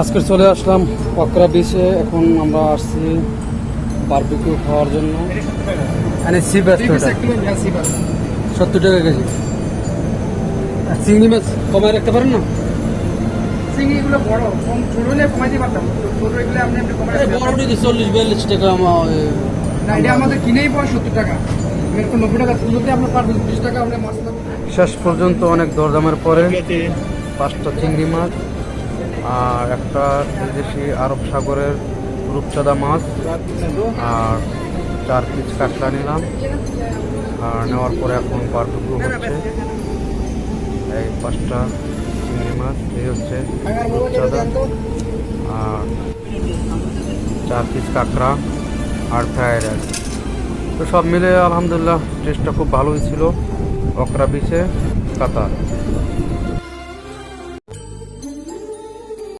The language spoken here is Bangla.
আজকে চলে আসলাম পকরা বিচে এখন আমরা আসছি বারবিকিউ খাওয়ার জন্য। সি ব্যস্ত সত্তর টাকা কেজি। আর চিংড়ি মাছ কমায় রাখতে পারেন না? চিংড়িগুলো বড় কম ছোট হলে কমাইতে পারতাম। ছোট এগুলো আপনি আপনি কমাই বড়টি চল্লিশ বিয়াল্লিশ টাকা আমার না এটা আমাদের কিনেই পড়ে সত্তর টাকা। এরকম নব্বই টাকা তুলতে আপনার পার বিশ টাকা আমরা মাছ শেষ পর্যন্ত অনেক দরদামের পরে পাঁচটা চিংড়ি মাছ। আর একটা বিদেশি আরব সাগরের রূপচাঁদা মাছ। আর চার পিস কাঁকড়া নিলাম। আর নেওয়ার পরে এখন বারটুকু হচ্ছে। এই পাঁচটা চিংড়ি মাছ, এই হচ্ছে রূপচাঁদা। আর চার পিস কাঁকড়া আর ফ্রায়েড রাইস। তো সব মিলে আলহামদুলিল্লাহ টেস্টটা খুব ভালোই ছিল। অকরা বিচে, কাতার।